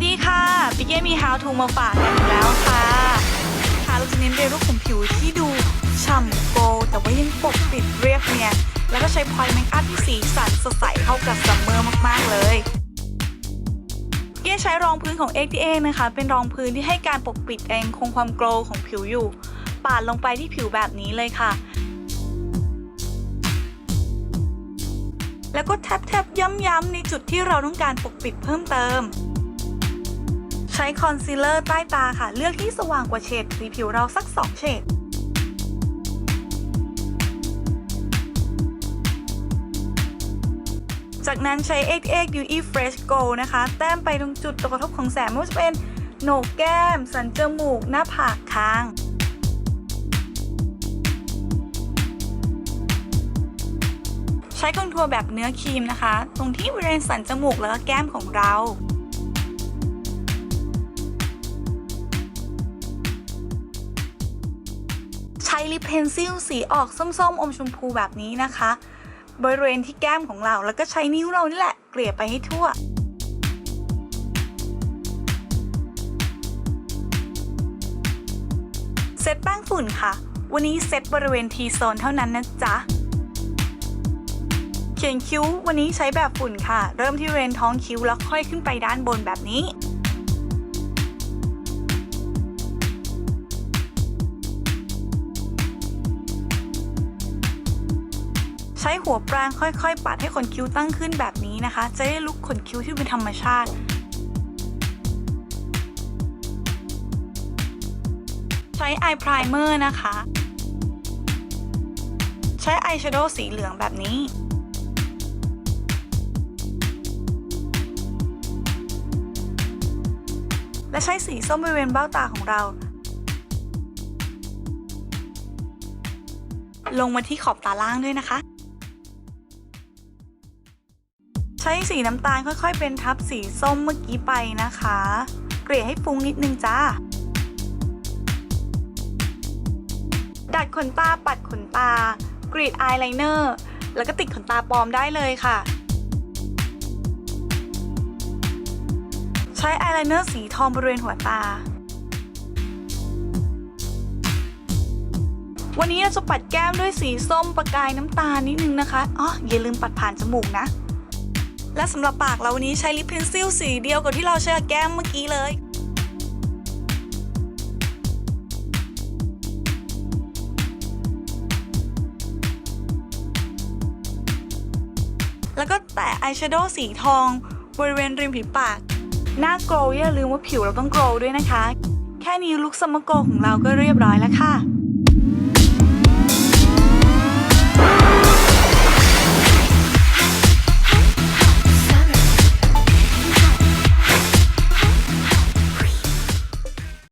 เย่มี how to มาฝากกันอีกแล้วค่ะ ค่ะเราจะเน้นเรียนรูปของผิวที่ดูฉ่ำโกลแต่ว่ายังปกปิดเรียบเนียนแล้วก็ใช้พอยต์เมคอัพที่สีสันสดใสเข้ากับซัมเมอร์มากๆเลยเย่ใช้รองพื้นของ XDA นะคะ เป็นรองพื้นที่ให้การปกปิดเองคงความโกลของผิวอยู่ ปาดลงไปที่ผิวแบบนี้เลยค่ะ แล้วก็แทบๆย้ำๆในจุดที่เราต้องการปกปิดเพิ่มเติม ใช้คอนซีลเลอร์ใต้ตาค่ะ เลือกที่สว่างกว่าเฉดสีผิวเราสัก 2 เฉดจากนั้นใช้ XX UE Fresh Go นะคะ แต้มไปตรงจุดตกกระทบของแสงไม่ว่าจะเป็นโหนกแก้ม สันจมูก หน้าผากคาง ใช้คอนทัวร์แบบเนื้อครีมนะคะ ตรงที่บริเวณสันจมูกแล้วก็แก้มของเรา ใช้ลิปเพนซิลสีออกส้มๆ อมชมพูแบบนี้นะคะ บริเวณที่แก้มของเราแล้วก็ใช้นิ้วเรานี่แหละ เกลี่ยไปให้ทั่วเซตแป้งฝุ่นค่ะ วันนี้เซตบริเวณทีโซนเท่านั้นนะจ๊ะ เขียนคิ้ววันนี้ใช้แบบฝุ่นค่ะ เริ่มที่บริเวณท้องคิ้วแล้วค่อยขึ้นไปด้านบนแบบนี้ ใช้หัวปรางค่อยๆ ปัดให้ขนคิ้วตั้งขึ้นแบบนี้นะคะ จะได้ลุกขนคิ้วที่เป็นธรรมชาติใช้อายไพรเมอร์นะคะ ใช้อายแชโดว์สีเหลืองแบบนี้ และใช้สีส้มบริเวณเบ้าตาของเรา ลงมาที่ขอบตาล่างด้วยนะคะ ช้สีน้ำตาลค่อยๆ เป็นทับสีส้มเมื่อกี้ไปนะคะ เกลี่ยให้ฟุ้งนิดนึงจ้า ดัดขนตาปัดขนตา กรีดอายไลเนอร์ แล้วก็ติดขนตาปลอมได้เลยค่ะ ใช้อายไลเนอร์สีทองบริเวณหัวตา วันนี้เราจะปัดแก้มด้วยสีส้มประกายน้ำตาลนิดนึงนะคะ อ๋อ อย่าลืมปัดผ่านจมูกนะ และสำหรับปากเราวันนี้ใช้ลิปเพนซิลสีเดียวกับที่เราใช้กับแก้มเมื่อกี้เลยแล้วก็แตะอายแชโดว์สีทอง บริเวณริมฝีปาก หน้าโกลว์อย่าลืมว่าผิวเราต้องโกลว์ด้วยนะคะ แค่นี้ลุคซัมเมอร์โกลของเราก็เรียบร้อยแล้วค่ะ